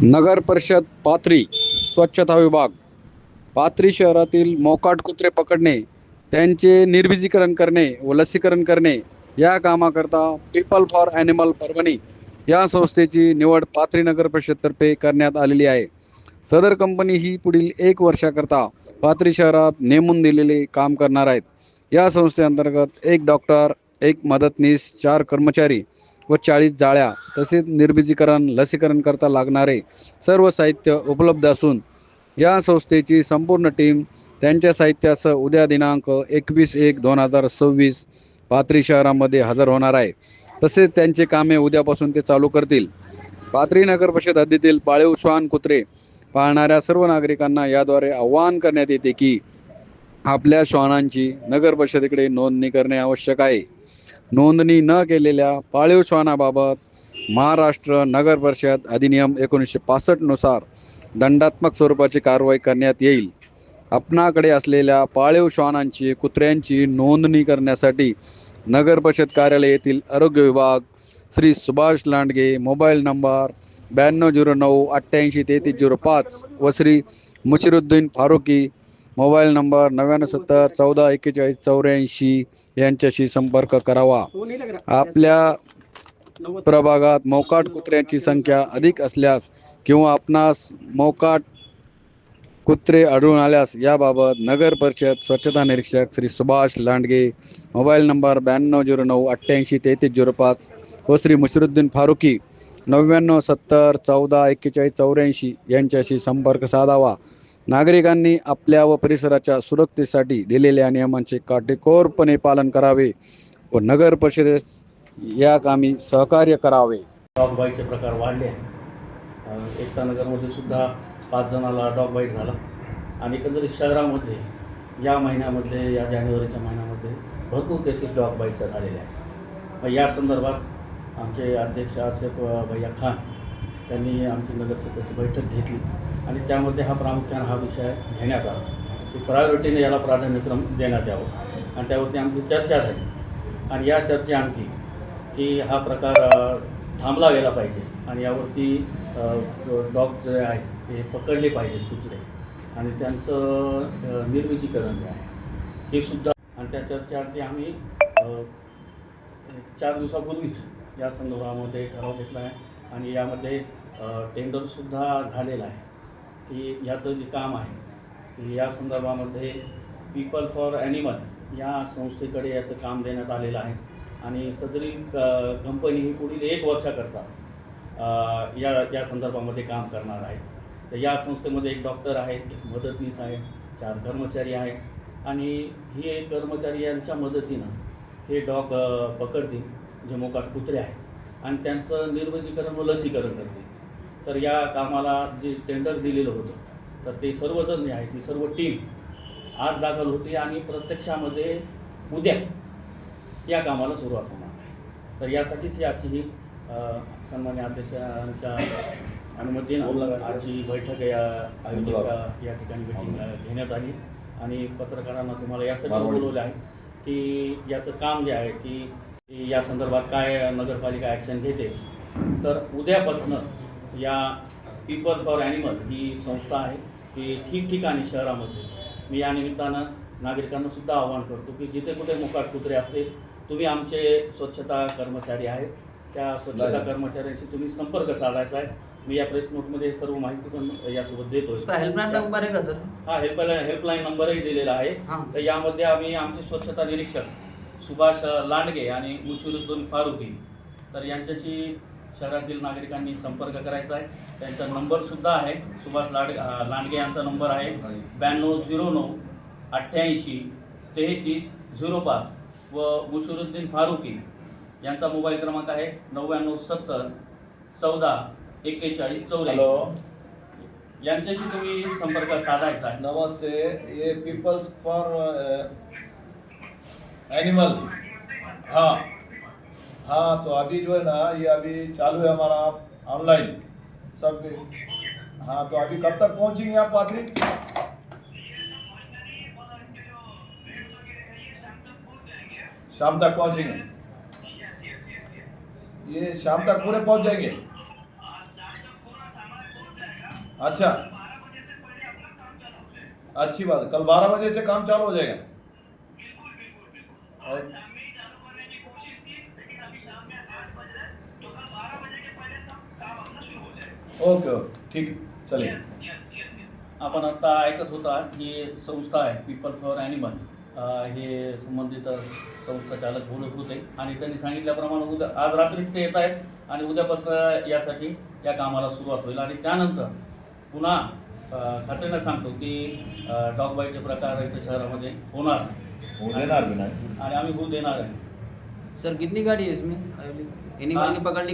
नगर परिषद पाथरी स्वच्छता विभाग. पाथरी शहरातील मोकाट कुत्रे पकडणे त्यांचे निर्बिजीकरण करणे व लसीकरण करणे या कामाकरता पीपल फॉर ॲनिमल परभणी या संस्थेची निवड पाथरी नगर परिषदतर्फे करण्यात आलेली आहे. सदर कंपनी ही पुढील एक वर्षाकरता पाथरी शहरात नेमून दिलेले काम करणार आहेत. या संस्थेअंतर्गत एक डॉक्टर एक मदतनीस चार कर्मचारी व चाळीस जाळ्या तसेच निर्बिजीकरण लसीकरण करता लागणारे सर्व साहित्य उपलब्ध असून या संस्थेची संपूर्ण टीम त्यांच्या साहित्यासह उद्या दिनांक एकवीस एक दोन हजार सव्वीस पाथरी शहरामध्ये हजर होणार आहे. तसेच त्यांचे कामे उद्यापासून ते चालू करतील. पाथरी नगर परिषद हद्दीतील पाळीव श्वान कुत्रे पाळणाऱ्या सर्व नागरिकांना याद्वारे आवाहन करण्यात येते की आपल्या श्वानांची नगर परिषदेकडे नोंदणी करणे आवश्यक आहे. नोंदणी न केलेल्या पाळीव श्वानाबाबत महाराष्ट्र नगर परिषद अधिनियम एकोणीसशे पासष्टनुसार दंडात्मक स्वरूपाची कारवाई करण्यात येईल. आपणाकडे असलेल्या पाळीव श्वानांची कुत्र्यांची नोंदणी करण्यासाठी नगर परिषद कार्यालय येथील आरोग्य विभाग श्री सुभाष लांडगे मोबाईल नंबर ब्याण्णव झिरो नऊ अठ्ठ्याऐंशी तेहतीस झिरो पाच व श्री मुशिरुद्दीन फारुकी मोबाईल नंबर नव्याण्णव सत्तर चौदा एक्केचाळीस चौऱ्याऐंशी यांच्याशी संपर्क करावा. आपल्या प्रभागात मोकाट कुत्र्यांची संख्या अधिक असल्यास किंवा आपणास मोकाट कुत्रे आढळून आल्यास याबाबत नगर परिषद स्वच्छता निरीक्षक श्री सुभाष लांडगे मोबाईल नंबर ब्याण्णव झिरो नऊ अठ्ठ्याऐंशी तेहतीस झिरो पाच व श्री मुशरुद्दीन फारुकी नव्याण्णव सत्तर चौदा एक्केचाळीस चौऱ्याऐंशी यांच्याशी संपर्क साधावा. नागरिकांनी आपल्या व परिसराच्या सुरक्षेसाठी दिलेल्या नियमांचे काटेकोरपणे पालन करावे व नगर परिषदेस या कामी सहकार्य करावे. डॉग बाईटचे प्रकार वाढले. एकता नगरमध्ये सुद्धा पाच जणाला डॉग बाईट झाला. आणि एकंदरीत शहरामध्ये या महिन्यामध्ये या जानेवारीच्या महिन्यामध्ये भरपूर केसेस डॉग बाईटच्या झालेल्या आहेत. मग या संदर्भात आमचे अध्यक्ष आसेफ भैया खान त्यांनी आमची नगरसेवकाची बैठक घेतली. आणि त्यामध्ये हा प्रामुख्याने हा विषय घेण्यात आला. की प्रायोरिटीने याला प्राधान्यक्रम देण्यात यावं. आणि त्यावरती आमची चर्चा झाली. आणि या चर्चेअंती की हा प्रकार थांबला गेला पाहिजे. आणि यावरती डॉग जे आहेत ते पकडले पाहिजेत कुत्रे. आणि त्यांचं निर्मितीकरण जे आहे हे सुद्धा आणि त्या चर्चेअंती आम्ही चार दिवसापूर्वीच या संदर्भामध्ये ठराव घेतला आहे. आणि यामध्ये टेंडरसुद्धा झालेलं आहे. की याचं जे काम आहे की या संदर्भामध्ये पीपल फॉर ॲनिमल या संस्थेकडे याचं काम देण्यात आलेलं आहे. आणि सदरी क- कंपनी ही पुढील एक वर्षाकरता या या संदर्भामध्ये काम करणार आहे. तर या संस्थेमध्ये एक डॉक्टर आहे एक मदतनीस आहे चार कर्मचारी आहे आणि ही एक कर्मचारी यांच्या मदतीनं हे डॉग पकडतील जे मोकाट कुत्रे आहेत आणि त्यांचं निर्वजीकरण व लसीकरण करतील. तर या कामाला जे टेंडर दिलेलं होतं तर ते सर्वजण जे आहे ती सर्व टीम आज दाखल होती आणि प्रत्यक्षामध्ये उद्या या कामाला सुरुवात होणार आहे. तर यासाठीच आजची ही सन्मान्य अध्यक्षांच्या अनुमतीनं आजची बैठक या आयोजित या ठिकाणी मिटिंग घेण्यात आली. आणि पत्रकारांना तुम्हाला यासाठी बोलवलं आहे की याचं काम जे आहे की की या संदर्भात काय नगरपालिका ॲक्शन घेते तर उद्यापासनं या पीपल फॉर ॲनिमल ही संस्था आहे. की ठिकठिकाणी शहरामध्ये. मी या निमित्तानं नागरिकांना सुद्धा आवाहन करतो की जिथे कुठे मुकाट कुत्रे असतील तुम्ही आमचे स्वच्छता कर्मचारी आहेत. त्या स्वच्छता. कर्मचाऱ्यांशी तुम्ही संपर्क साधायचा आहे. मी या प्रेस नोटमध्ये सर्व माहिती पण यासोबत देतोय. उसका हेल्पलाइन नंबर है का सर हा हेल्पलाईन हेल्पलाईन नंबरही दिलेला आहे. तर यामध्ये आम्ही आमचे स्वच्छता निरीक्षक सुभाष लांडगे आणि मुशिरुद्दीन फारुकी. तर यांच्याशी शहरातील नागरिकांनी संपर्क करायचा आहे. त्यांचा नंबर सुद्धा आहे. सुभाष लाड लांडगे यांचा नंबर आहे. ब्याण्णव झिरो नऊ अठ्ठ्याऐंशी तेहतीस झिरो पाच व मुशिरुद्दीन फारुकी यांचा मोबाईल क्रमांक आहे नव्याण्णव सत्तर चौदा एक्केचाळीस चौऱ्याऐंशी. यांच्याशी तुम्ही संपर्क साधायचा आहे. नमस्ते. ये पीपल्स फॉर एनिमल हाँ. हाँ तो अभी जो है ना, ये अभी चालू है हमारा ऑनलाइन सब हाँ तो अभी कब तक पहुँचेंगे आप पाथरी शाम तक पहुँचेंगे? ये शाम तक पूरे पहुँच जाएँगे? अच्छा। अच्छी बात है कल बारह बजे से काम चालू हो जाएगा। और- ओके ओके. ठीक चलिए आपण आता ऐकत होता ही संस्था आहे पीपल फॉर ॲनिमल हे संबंधित संस्था चालक बोलत होते आणि त्यांनी सांगितल्याप्रमाणे उद्या आज रात्रीच ते येत आहेत आणि उद्यापासून यासाठी या कामाला सुरुवात होईल. आणि त्यानंतर पुन्हा खात्रीनं सांगतो की डॉग बाईटचे प्रकार इथे शहरामध्ये होणार. हो देणार नाही. आणि आम्ही होऊ देणार आहे सर कितनी गाड़ी है इसमें एनिमल। की पकड़ने